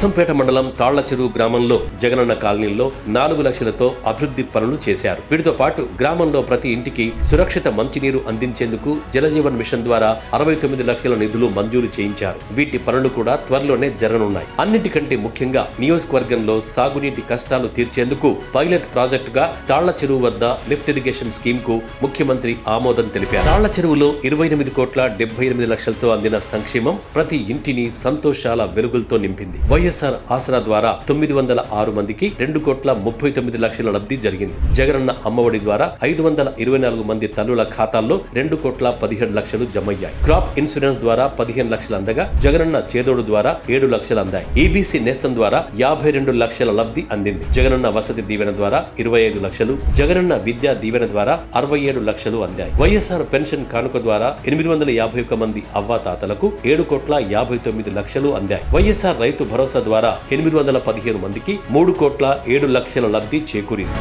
సంపేట మండలం తాళ్ళ చెరువు గ్రామంలో జగనన్న కాలనీలో నాలుగు లక్షలతో అభివృద్ధి పనులు చేశారు. వీటితో పాటు గ్రామంలో ప్రతి ఇంటికి సురక్షిత మంచినీరు అందించేందుకు జలజీవన్ మిషన్ ద్వారా అరవై తొమ్మిది లక్షల నిధులు మంజూరు చేయించారు. వీటి పనులు కూడా త్వరలోనే జరగనున్నాయి. అన్నిటికంటే ముఖ్యంగా నియోజకవర్గంలో సాగునీటి కష్టాలు తీర్చేందుకు పైలట్ ప్రాజెక్టుగా తాళ్ళ చెరువు వద్ద లిఫ్ట్ ఇరిగేషన్ స్కీమ్కు ముఖ్యమంత్రి ఆమోదం తెలిపారు. తాళ్ళ చెరువులో ఇరవై ఎనిమిది కోట్ల డెబ్బై ఎనిమిది లక్షలతో అందిన సంక్షేమం ప్రతి ఇంటిని సంతోషాల వెలుగులతో నింపింది. వైఎస్ఆర్ ఆసరా ద్వారా తొమ్మిది వందల ఆరు మందికి రెండు కోట్ల ముప్పై తొమ్మిది లక్షల లబ్ధి జరిగింది. జగనన్న అమ్మఒడి ద్వారా ఐదు వందల ఇరవై నాలుగు మంది తల్లుల ఖాతాల్లో రెండు కోట్ల పదిహేడు లక్షలు జమయ్యాయి. క్రాప్ ఇన్సూరెన్స్ ద్వారా పదిహేను లక్షలు అందగా జగనన్న చేదోడు ద్వారా ఏడు లక్షలు అందాయి. ఈబీసీ నేస్తం ద్వారా యాభై రెండు లక్షల లబ్ధి అందింది. జగనన్న వసతి దీవెన ద్వారా ఇరవై ఐదు లక్షలు జగనన్న విద్యా దీవెన ద్వారా అరవై ఏడు లక్షలు అందాయి. వైఎస్ఆర్ పెన్షన్ కానుక ద్వారా ఎనిమిది వందల యాభై ఒక్క మంది అవ్వాతాతలకు ఏడు కోట్ల యాభై తొమ్మిది లక్షలు అందాయి. వైఎస్ఆర్ రైతు భరోసా ద్వారా ఎనిమిది వందల పదిహేను మందికి మూడు కోట్ల ఏడు లక్షల లబ్ధి చేకూరింది.